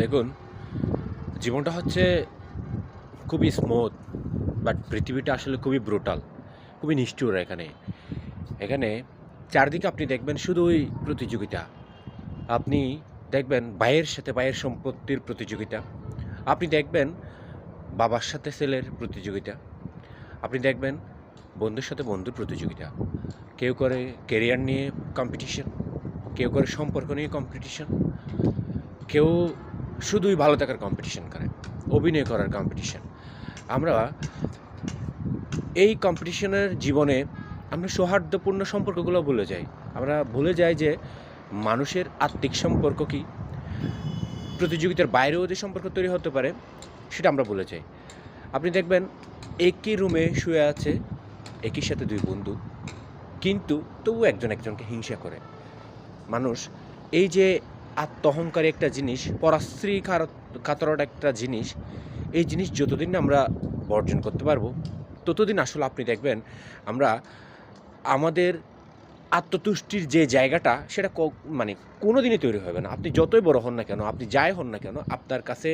দেখুন, জীবনটা হচ্ছে খুবই স্মুথ বাট পৃথিবীটা আসলে খুবই ব্রুটাল খুবই নিষ্ঠুর এখানে। এখানে চারদিকে আপনি দেখবেন শুধুই প্রতিযোগিতা। আপনি দেখবেন ভাইয়ের সাথে ভাইয়ের সম্পত্তির প্রতিযোগিতা। আপনি দেখবেন বাবার সাথে ছেলের প্রতিযোগিতা। আপনি দেখবেন বন্ধুর সাথে বন্ধুর প্রতিযোগিতা। কেউ করে কেরিয়ার নিয়ে কম্পিটিশন কেউ করে সম্পর্ক নিয়ে কম্পিটিশন কেউ শুধুই ভালো থাকার কম্পিটিশন করে, অভিনয় করার কম্পিটিশন আমরা এই কম্পিটিশনের জীবনে আমরা সৌহার্দ্যপূর্ণ সম্পর্কগুলো ভুলে যাই। আমরা ভুলে যাই যে মানুষের আত্মিক সম্পর্ক কি, প্রতিযোগিতার বাইরেও যে সম্পর্ক তৈরি হতে পারে, সেটা আমরা ভুলে যাই। আপনি দেখবেন একই রুমে শুয়ে আছে, একই সাথে দুই বন্ধু, কিন্তু তবু একজন একজনকে হিংসা করে। মানুষ এই যে আত্মহংকারী একটা জিনিস পরাশ্রী কাতরট একটা জিনিস, এই জিনিস যতদিন আমরা বর্জন করতে পারব, ততদিন আসলে আপনি দেখবেন আমরা আমাদের আত্মতুষ্টির যে জায়গাটা, সেটা মানে কোনো দিনই তৈরি হবে না। আপনি যতই বড় হন না কেন, আপনি যাই হন না কেন, আপনার কাছে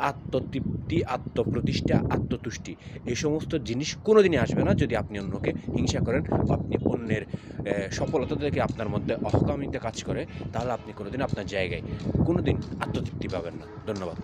আত্মতৃপ্তি, আত্মপ্রতিষ্ঠা, আত্মতুষ্টি, এই সমস্ত জিনিস কোনো দিনই আসবে না যদি আপনি অন্যকে হিংসা করেন আপনি অন্যের সফলতা দেখে আপনার মধ্যে অহকামিতা কাজ করে, তাহলে আপনি কোনোদিন আপনার জায়গায় কোনোদিন আত্মতৃপ্তি পাবেন না। ধন্যবাদ।